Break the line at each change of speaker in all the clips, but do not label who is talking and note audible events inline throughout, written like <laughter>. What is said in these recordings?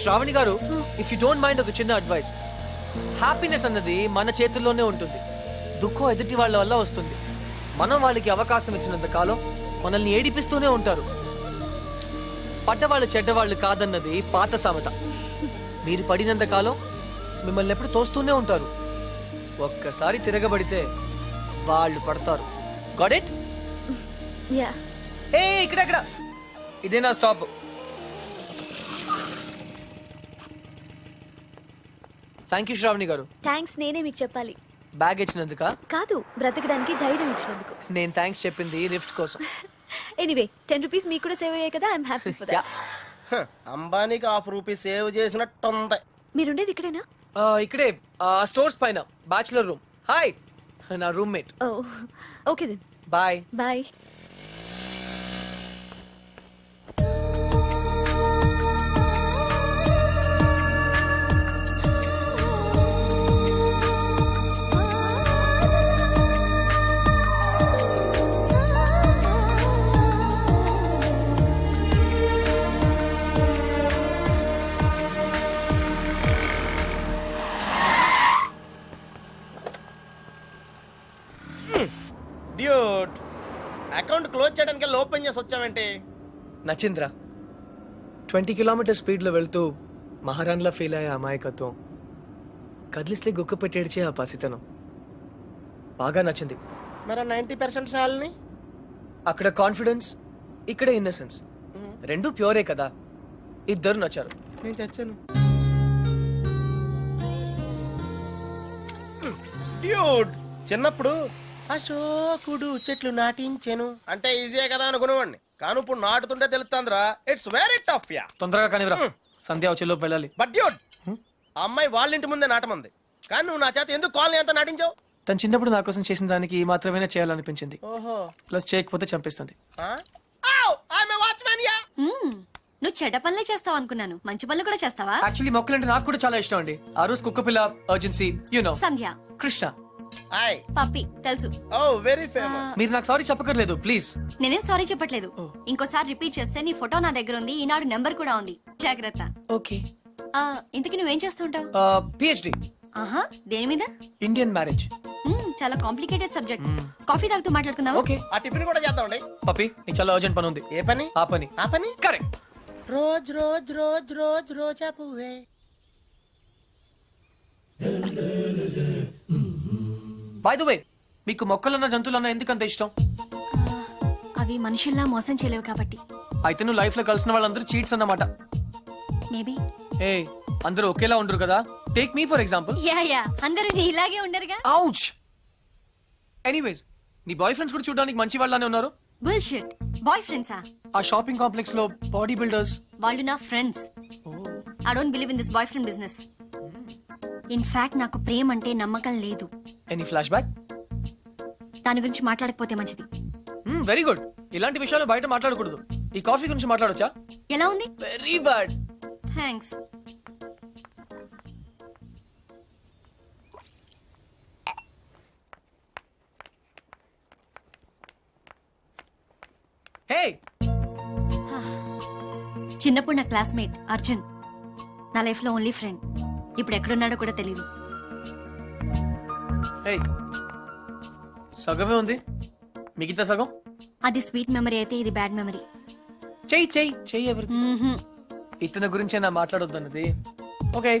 శ్రావణి గారు if you don't mind ఒక చిన్న అడ్వైస్ హ్యాపీనెస్ అన్నది మన చేతుల్లోనే ఉంటుంది. దుఃఖం ఎదుటి వాళ్ళ వల్ల వస్తుంది. మనం వాళ్ళకి అవకాశం ఇచ్చినంత కాలం మనల్ని ఏడిపిస్తూనే ఉంటారు. పడ్డవాళ్ళు చెడ్డవాళ్ళు కాదన్నది పాత సామెత. మీరు పడినంత కాలం మిమ్మల్ని ఎప్పుడు తోస్తూనే ఉంటారు. ఒక్కసారి తిరగబడితే వాళ్ళు పడతారు. గాట్ ఇట్
యా
ఏ ఇక్కడ ఇక్కడ ఇదే నా స్టాప్. థ్యాంక్ యూ శ్రావణి గారు.
థ్యాంక్స్ నేనే మీకు చెప్పాలి.
బ్యాగ్ ఇచ్చినందుక?
కాదు బ్రతకడానికి ధైర్యం ఇచ్చినందుకు.
నేను థ్యాంక్స్ చెప్పింది లిఫ్ట్ కోసం.
ఎనీవే టెన్ రూపీస్ మీకు కూడా సేవ్ అయ్యాయి కదా ఐఎమ్ హ్యాపీ ఫర్. దట్
హ, అంబానీకి హాఫ్ రూపీ సేవ్ చేసినట్టుంది.
మీరుండేది ఇక్కడేనా?
ఆ, ఇక్కడే స్టోర్స్ పైన బ్యాచులర్ రూమ్ హాయ్ నా roommate
oh okay then
bye
bye
dude account close చేయడానికి ఓపెన్ చేసి వచ్చావేంటి?
నచింద్ర ట్వంటీ కిలోమీటర్ స్పీడ్లో వెళ్తూ మహారాణ్లా ఫీల్ అయ్యే అమాయకత్వం కదిలిస్తే గుక్క పెట్టేడ్చే ఆ పసితనం. బాగా నచ్చింది.
మరి నైంటీ పర్సెంట్ శాలని?
అక్కడ కాన్ఫిడెన్స్ ఇక్కడ ఇన్నసెన్స్. రెండు ప్యూరే కదా. ఇద్దరు నచ్చారు.
నేను చచ్చాను. డ్యూడ్ చిన్నప్పుడు అశోకుడు చెట్లు నాటించెను. అంటే ఈజీయే కదా అనుకునేవాడిని. కానీ ఇప్పుడు నాటుతుంటే తెలుస్తుందిరా. ఇట్స్ వెరీ టఫ్ యా
తొందరగా కానివ్వరా సంధ్య వచ్చేలోపు వెళ్ళాలి.
బట్ డ్యూడ్ ఆ అమ్మాయి వాళ్ళ ఇంటి ముందే నాటమంది. కానీ నువ్వు నా చేత ఎందుకు కాలనీ అంతా నాటించావు?
తను చిన్నప్పుడు నా కోసం చేసిన దానికి మాత్రమే చేయాలనిపించింది.
ఓహో.
ప్లస్ చేయకపోతే చంపేస్తుంది.
మ్మ్. నువ్వు చెడ్డ పనులే చేస్తావు అనుకున్నాను. మంచి పనులు కూడా చేస్తావా?
యాక్చువల్లీ మొక్కలంటే నాకు కూడా చాలా ఇష్టం అండి. ఆ రోజు కుక్క పిల్ల urgency you know
Sandhya.
Krishna.
Hi
puppy తెలుసు
ఓ వెరీ ఫేమస్
మీరు నాకు సారీ చెప్పకర్లేదు ప్లీజ్
నేనేం సారీ చెప్పట్లేదు. ఇంకోసారి రిపీట్ చేస్తే నీ ఫోటో నా దగ్గర ఉంది ఈనాడు నెంబర్ కూడా ఉంది. జాగ్రత్త.
ఓకే
ఆ, ఇంతకీ నువ్వేం చేస్తుంటావు?
పిహెచ్డి
ఆహా దేని మీద?
ఇండియన్ మ్యారేజ్
మ్మ్, చాలా కాంప్లికేటెడ్ సబ్జెక్ట్ కాఫీ తాగుతూ మాట్లాడుకుందాం
ఓకే
ఆ టిఫిన్ కూడా చేద్దామండి
పప్పి నీకు చాలా అర్జెంట్ పని ఉంది.
ఏ పని?
ఆ పని.
ఆ పని?
Correct
rose rose rose rose రోజా పువ్వే.
బై ద వే మీకు మొక్కలన్న జంతువులన్న ఎందుకంత ఇష్టం?
అవి మనుషుల్లా మోసం చేయలేవు కాబట్టి.
అయితే నువ్వు లైఫ్లో కలిసిన వాళ్ళందరూ చీట్స్ అన్నమాట.
మేబీ
ఏ అందరూ ఒకేలా ఉండరు కదా? Take me for example
yeah yeah అందరూ ఇలాగే ఉండరుగా?
అవుచ్ ఎనీవేస్ నీ బాయ్ ఫ్రెండ్స్ కూడా చూడడానికి మంచి వాళ్ళనే ఉన్నారు?
బుల్షిట్ బాయ్ ఫ్రెండ్సా
ఆ షాపింగ్ కాంప్లెక్స్లో బాడీ బిల్డర్స్
వాళ్ళు నా friends I don't believe in this boy friend business in fact నాకు ప్రేమ అంటే నమ్మకం లేదు.
ఎనీ ఫ్లాష్ బ్యాక్
దాని గురించి మాట్లాడకపోతే మంచిది.
వెరీ గుడ్ ఇలాంటి విషయాలు బయట మాట్లాడకూడదు. ఈ కాఫీ గురించి మాట్లాడొచ్చా?
ఎలా ఉంది?
వెరీ బ్యాడ్
థ్యాంక్స్
హే
చిన్నప్పుడు నా క్లాస్మేట్ అర్జున్. నా లైఫ్లో ఓన్లీ ఫ్రెండ్ ఇప్పుడు ఎక్కడున్నాడో కూడా తెలియదు
హే సగమే ఉంది. మిగతా సగం?
అది స్వీట్ మెమరీ అయితే ఇది బ్యాడ్ మెమరీ.
చెయ్యి చెయ్యి చెయ్యి ఎవరిది? ఇతని గురించే నా మాట్లాడొద్దన్నది. ఓకే.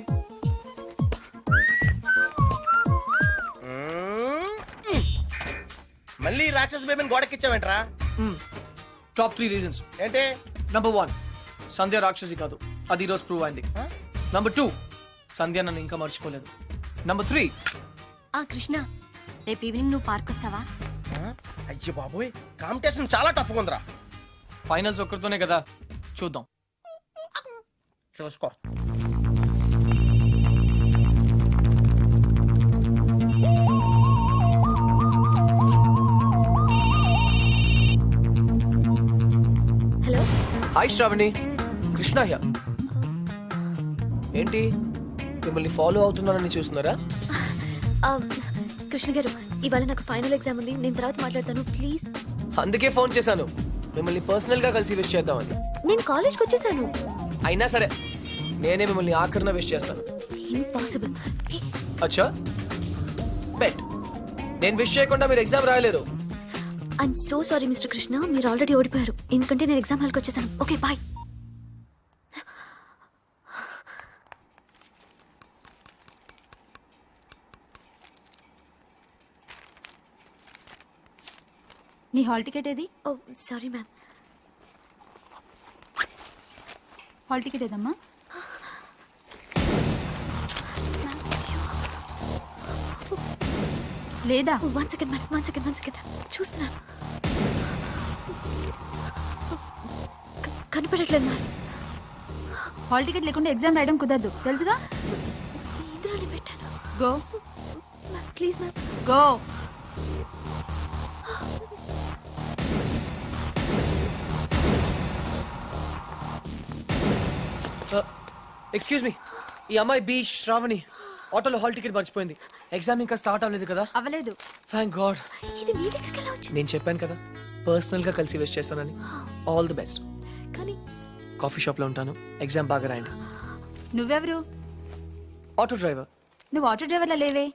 మళ్ళీ రాక్షస బేబీని గోడకిచ్చావేంట్రా?
టాప్ త్రీ రీజన్స్
ఏంటి?
నంబర్ వన్ సంధ్య రాక్షసి కాదు. అది ఈరోజు ప్రూవ్ అయింది. నంబర్ టూ సంధ్య నన్ను ఇంకా మర్చిపోలేదు. నంబర్ త్రీ
ఆ కృష్ణ రేపు ఈవినింగ్ నువ్వు పార్క్ వస్తావా?
అయ్యో బాబోయ్ కాంపిటీషన్ చాలా టఫ్ ఉందిరా.
ఫైనల్స్ ఒక్కరితోనే కదా చూద్దాం.
చూసుకో.
హలో
హాయ్ శ్రావణి కృష్ణ ఏంటి? మిమ్మల్ని ఫాలో అవుతున్నానని చూస్తున్నారా?
కృష్ణ గారు ఇవాళ నాకు ఫైనల్ ఎగ్జామ్ ఉంది. నేను తర్వాత మాట్లాడతాను. ప్లీజ్
అందుకే ఫోన్ చేశాను. మిమ్మల్ని పర్సనల్గా కలిసి విష్ చేద్దామని.
నేను కాలేజ్కి వచ్చేసాను.
అయినా సరే నేనే మిమ్మల్ని ఆఖరిన విష్ చేస్తాను.
ఇంపాసిబుల్
అచ్చా? బెట్ నేను విష్ చేయకుండా మీరు exam రాయలేరు.
I'm so sorry mister Krishna. మీరు ఆల్రెడీ ఓడిపోయారు. ఎందుకంటే నేను ఎగ్జామ్ హాల్కి వచ్చేసాను. ఓకే బాయ్
నీ హాల్ టికెట్ ఏది?
Oh sorry ma'am.
Hall ticket ఏదమ్మా? లేదా?
One second madam one second one second చూస్తున్నాను. క- కనపడట్లేదు మ్యామ్.
హాల్ టికెట్ లేకుండా ఎగ్జామ్ రాయడం కుదరదు. తెలుసుగా?
ఇందులోనే పెట్టాను.
Go.
Please ma'am.
Go.
Excuse me ఈ అమ్మాయి బి శ్రావణి. ఆటోలో హాల్ టికెట్ మర్చిపోయింది. ఎగ్జామ్ ఇంకా స్టార్ట్ అవ్వలేదు కదా?
అవ్వలేదు.
థ్యాంక్ గాడ్
ఇది మీ దగ్గరికి ఎలా వచ్చింది?
నేను చెప్పాను కదా పర్సనల్గా కలిసి విష్ చేస్తానని. ఆల్ ది బెస్ట్
కానీ
కాఫీ షాప్లో ఉంటాను. ఎగ్జామ్ బాగా రాయండి.
నువ్వెవరు?
ఆటో డ్రైవర్
నువ్వు ఆటో డ్రైవర్లా లేవే?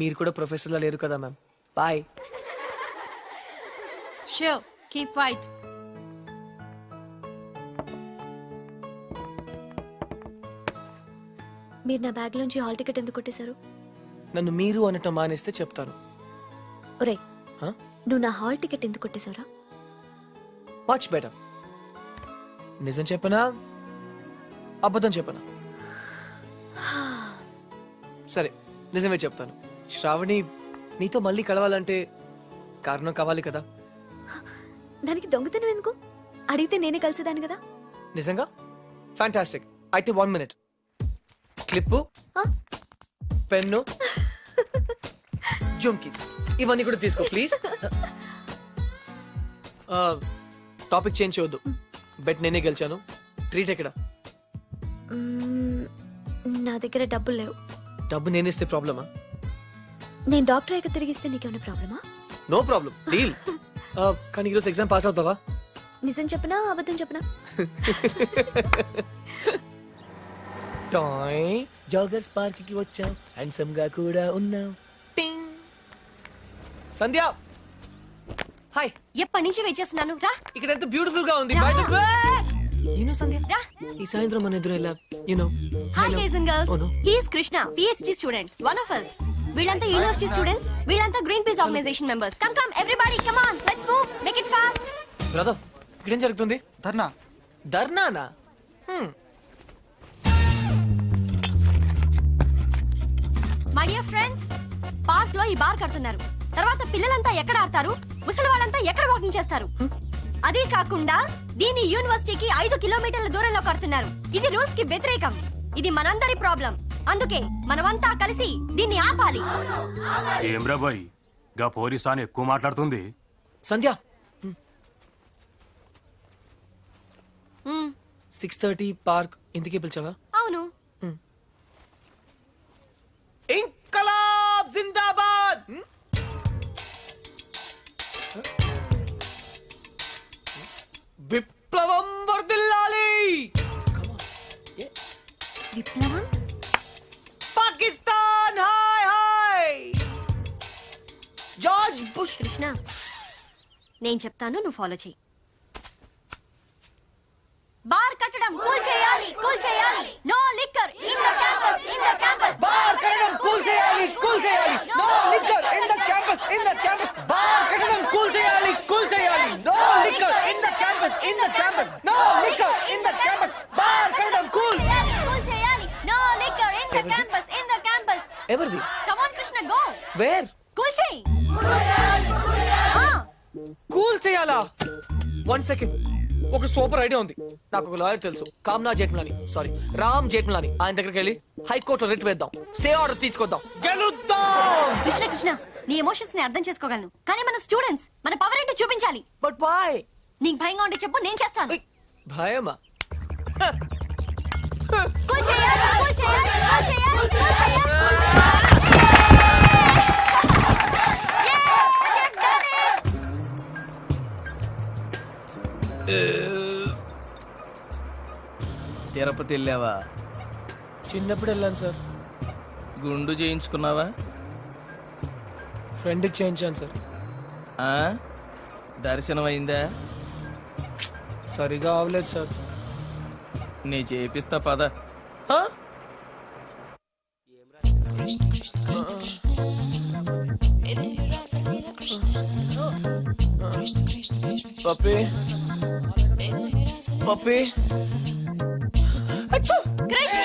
మీరు కూడా ప్రొఫెసర్ లా లేరు కదా ma'am bye
show keep wait
మీరు నా బ్యాగ్ లోంచి హాల్ టికెట్ ఎందుకు కొట్టేశారు?
నన్ను మీరు అనటం మానేస్తే చెప్తాను.
ఒరే? నువ్వు నా హాల్ టికెట్ ఎందుకు కొట్టేశావురా?
Much better. నిజం చెప్పనా? అబద్ధం చెప్పనా? సరే నిజమే చెప్తాను. శ్రావణి నీతో మళ్ళీ కలవాలంటే కారణం కావాలి కదా?
దానికి దొంగతనం ఎందుకు? అడిగితే నేనే కలిసేదాన్ని కదా?
నిజంగా? ఫ్యాంటాస్టిక్ అయితే one minute clip? Pen? <laughs> Jhumkis ఇవన్నీ కూడా తీసుకో ప్లీజ్. టాపిక్ చేంజ్ చేయొద్దు. బెట్ నేనే గెలిచాను. ట్రీట్ ఎక్కడ?
నా దగ్గర డబ్బులు లేవు.
డబ్బు నేనేస్తే ప్రాబ్లమా?
నేను డాక్టర్ అయ్యాక తిరిగిస్తే నీకేమైనా ప్రాబ్లమా?
No problem. డీల్. కానీ ఈరోజు ఎగ్జామ్ పాస్ అవుతావా?
నిజం చెప్పనా? అబద్ధం చెప్పనా? <laughs>
టాయ్ జాగర్స్ పార్క్కి వచ్చాం. హ్యాండ్సమ్గా కూడా ఉన్నాం. టింగ్ సంధ్య. హాయ్
ఎప్పటి నుంచి వెయిట్ చేస్తున్నాను? రా.
ఇక్కడ ఎంత బ్యూటిఫుల్గా ఉంది. By the way you know Sandhya?
రా.
ఈ సాయంత్రం మన ఎదురు ఎలా? You know
hi guys and
Oh, no.
Girls he's Krishna PhD student one of us. వీళ్ళంతా యూనివర్సిటీ స్టూడెంట్స్ వీళ్ళంతా Greenpeace organisation members come come everybody come on let's move make it fast
brother ఇక్కడేం జరుగుతుంది?
ధర్నా.
ధర్నానా?
My dear friends పార్క్లో ఈ bar కడుతున్నారు. తర్వాత పిల్లలంతా ఎక్కడ ఆడతారు? ముసలి వాళ్ళంతా ఎక్కడ వాకింగ్ చేస్తారు? అదే కాకుండా దీని యూనివర్సిటీకి ఐదు కిలోమీటర్ల దూరంలో కడుతున్నారు. ఇది రూల్స్కి వ్యతిరేకం. ఇది మనందరి ప్రాబ్లం అందుకే మనమంతా కలిసి దీన్ని ఆపాలి.
ఏమ్రా బాయ్? గా పోలీస్ అని ఎక్కువ మాట్లాడుతుంది.
సంధ్య! సిక్స్ థర్టీ పార్క్ ఇంటికి పిలిచావా?
అవును. నేను చెప్తాను నువ్వు ఫాలో చెయ్యి. బార్ కట్టడం కూల్ చేయాలి కూల్ చేయాలి. No liquor in the campus in the campus
bar కట్టడం కూల్ చేయాలి కూల్ చేయాలి. No liquor in the campus in the campus bar కట్టడం కూల్ చేయాలి కూల్ చేయాలి. No liquor in the campus in the campus no liquor in the campus bar కట్టడం cool
cool. చేయాలి no liquor in the campus in the campus
ఎవరిది
come on Krishna go
where one second ఒక super idea ఉంది. నాకు ఒక lawyer తెలుసు. Kamna Jethmalani sorry Ram Jethmalani ఆయన దగ్గరికి వెళ్ళి హైకోర్టులో రిట్ వేద్దాం. స్టే ఆర్డర్ తీసుకొద్దాం. గెలుద్దాం!
కృష్ణ కృష్ణ నీ ఎమోషన్స్ని అర్థం చేసుకోగలను. కానీ మన స్టూడెంట్స్ మన పవర్ ఏంటో చూపించాలి.
బట్ వై
నీకు భయంగా ఉంటే చెప్పు నేను చేస్తాను.
భయమా?
కూల్ చేయాలి కూల్ చేయాలి
తిరుపతి వెళ్ళావా?
చిన్నప్పుడు వెళ్ళాను సార్.
గుండు చేయించుకున్నావా?
ఫ్రెండ్కి చేయించాను సార్.
ఆ? దర్శనం అయిందా
సరిగా అవలేదు సార్.
నీ చేపిస్తా పద. పప్పి. పప్పి.
కృష్ణ!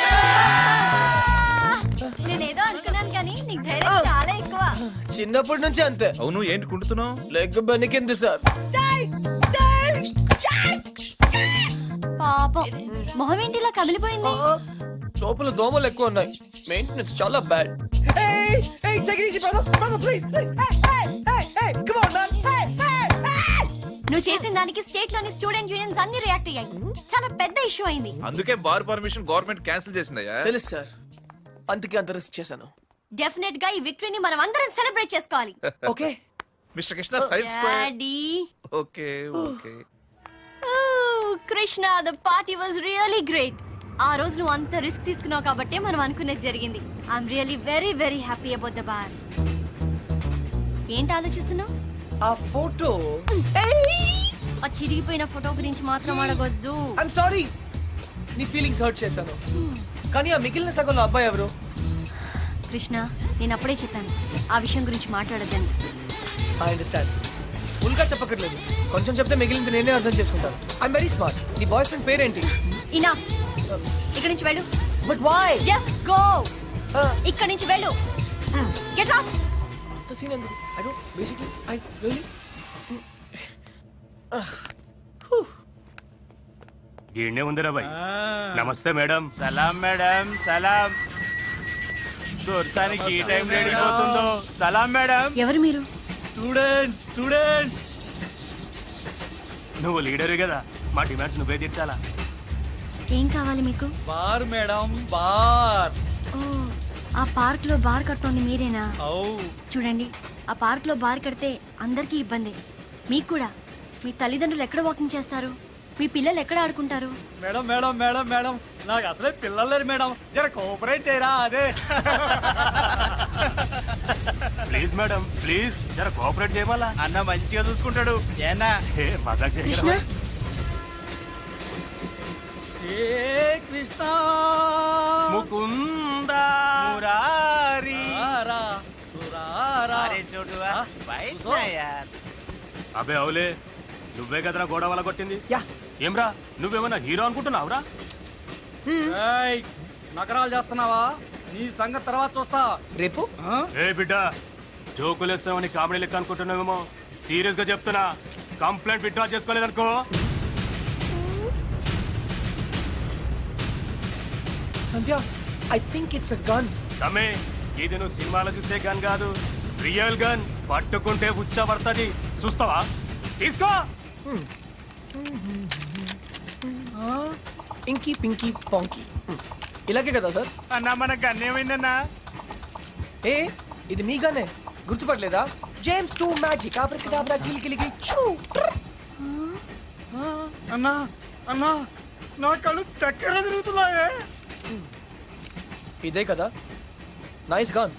నేనేదో అనుకున్నాను కానీ నీకు ధైర్యం చాలా ఎక్కువ.
చిన్నప్పటి నుంచి అంతే.
అవును ఏంటి కుంటున్నావు?
Leg బెనికింది sir.
పాపం మొహం ఏంటి ఇలా కమిలిపోయింది?
లోపల దోమలు ఎక్కువ ఉన్నాయి. మెయింటెనెన్స్ చాలా బ్యాడ్
నువ్వు చేసిన దానికి స్టేట్లోని స్టూడెంట్ యూనియన్స్ అన్ని రియాక్ట్ అయ్యాయి. చాలా పెద్ద ఇష్యూ అయింది.
అందుకే బార్ పర్మిషన్ గవర్నమెంట్ క్యాన్సిల్ చేసిందయ్యా.
తెలుసు సార్. అందుకే అంత రిస్క్ చేశాను.
డెఫినెట్గా ఈ విక్టరీని మనం అందరం సెలబ్రేట్ చేసుకోవాలి. <laughs>
Okay.
Mister Krishna side square
daddy
okay okay
Krishna the party was really great ఆ రోజు నువ్వు అంత రిస్క్ తీసుకున్నావు కాబట్టి మనం అనుకునేది జరిగింది. I'm really very very happy about the bar ఏంటి ఆలోచిస్తున్నావు?
ఆ ఫోటో.
ఆ చిరిగిపోయిన ఫోటో గురించి మాత్రం అడగొద్దు.
ఐఎమ్ సారీ నీ ఫీలింగ్స్ హర్ట్ చేశాను. కానీ ఆ మిగిలిన సగంలో అబ్బాయి ఎవరు?
కృష్ణ నేను అప్పుడే చెప్పాను. ఆ విషయం గురించి మాట్లాడొద్దని.
ఐ అండర్స్టాండ్ ఫుల్గా చెప్పక్కర్లేదు. కొంచెం చెప్తే మిగిలింది నేనే అర్థం చేసుకుంటాను. ఐఎమ్ వెరీ స్మార్ట్ నీ బాయ్ ఫ్రెండ్ పేరేంటి?
ఇనఫ్ ఇక్కడి నుంచి వెళ్ళు.
బట్ వై
జస్ట్ గో ఇక్కడి నుంచి వెళ్ళు. గెట్ లాస్ట్
సీన్ ఎందుకు? I don't basically I really
ఈడనే ఉందిరా బాయ్ నమస్తే మేడం.
సలాం మేడం. సలాం. దొరసానికి ఈ టైం రెడీ అవుతుందో సలాం మేడం.
ఎవరు మీరు?
స్టూడెంట్ స్టూడెంట్
నువ్వు లీడరు కదా. మా డిమాండ్స్ నువ్వే తీర్చాలా?
ఏం కావాలి మీకు?
Bar madam bar.
ఓ ఆ పార్క్లో బార్ కడుతోంది మీరేనా? చూడండి. ఆ పార్క్లో బార్ కడితే అందరికీ ఇబ్బంది. మీకు కూడా. మీ తల్లిదండ్రులు ఎక్కడ వాకింగ్ చేస్తారు? మీ పిల్లలు ఎక్కడ ఆడుకుంటారు?
Madam madam madam madam. నాకు అసలే పిల్లలు లేరు మేడం. జర కోఆపరేట్ చేయరా అదే.
Please madam please. జర కోఆపరేట్ చేయమలా?
అన్న మంచిగా చూసుకుంటాడు. ఏనా
ఏ మజాక్
కృష్ణ?
ఏ కృష్ణ!
ముకుందా
రారా.
అబే అవులే నువ్వే కదరా గోడ వల్ల కొట్టింది?
యా.
ఏమ్రా నువ్వేమన్నా హీరో అనుకుంటున్నావురా?
ఏయ్, నకరాలు చేస్తున్నావా? నీ సంగతి తర్వాత చూస్తా.
రేపు?
ఆ?
ఏ బిడ్డ జోకులేస్తామని కామెడీ లెక్క అనుకుంటున్నావేమో? సీరియస్గా చెప్తున్నా complaint withdraw చేసుకోలేదనుకో.
Sandhya I think it's a gun.
తమ్మే ఇది నువ్వు సినిమాలో చూసే గన్ కాదు. రియల్ గన్ పట్టుకుంటే ఉచ్చ పడుతుంది చూస్తావా? తీసుకో!
ఇంకీ పింకీ పాంకీ ఇలాగే కదా సార్?
అన్నా మన గన్నేమైందన్నా
ఏ ఇది మీ గనే? గుర్తుపట్టలేదా? జేమ్స్ టూ మ్యాజిక్ ఆబ్రకడాబ్రా కిలికి చూ!
అన్నా అన్నా నా కళ్ళు చక్కెర తిరుగుతున్నాయే.
ఇదే కదా. నైస్ గన్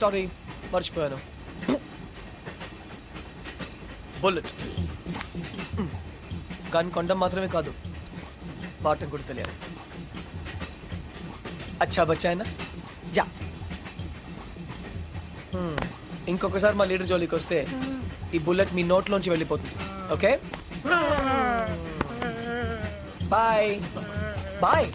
సారీ మర్చిపోయాను. బుల్లెట్. గన్ కొండం మాత్రమే కాదు వాడటం కూడా తెలియాలి. అచ్చా బచ్చాయనా జా. ఇంకొకసారి మా లీడర్ జోలికి వస్తే ఈ బుల్లెట్ మీ నోట్లోంచి వెళ్ళిపోతుంది. ఓకే? బాయ్. బాయ్.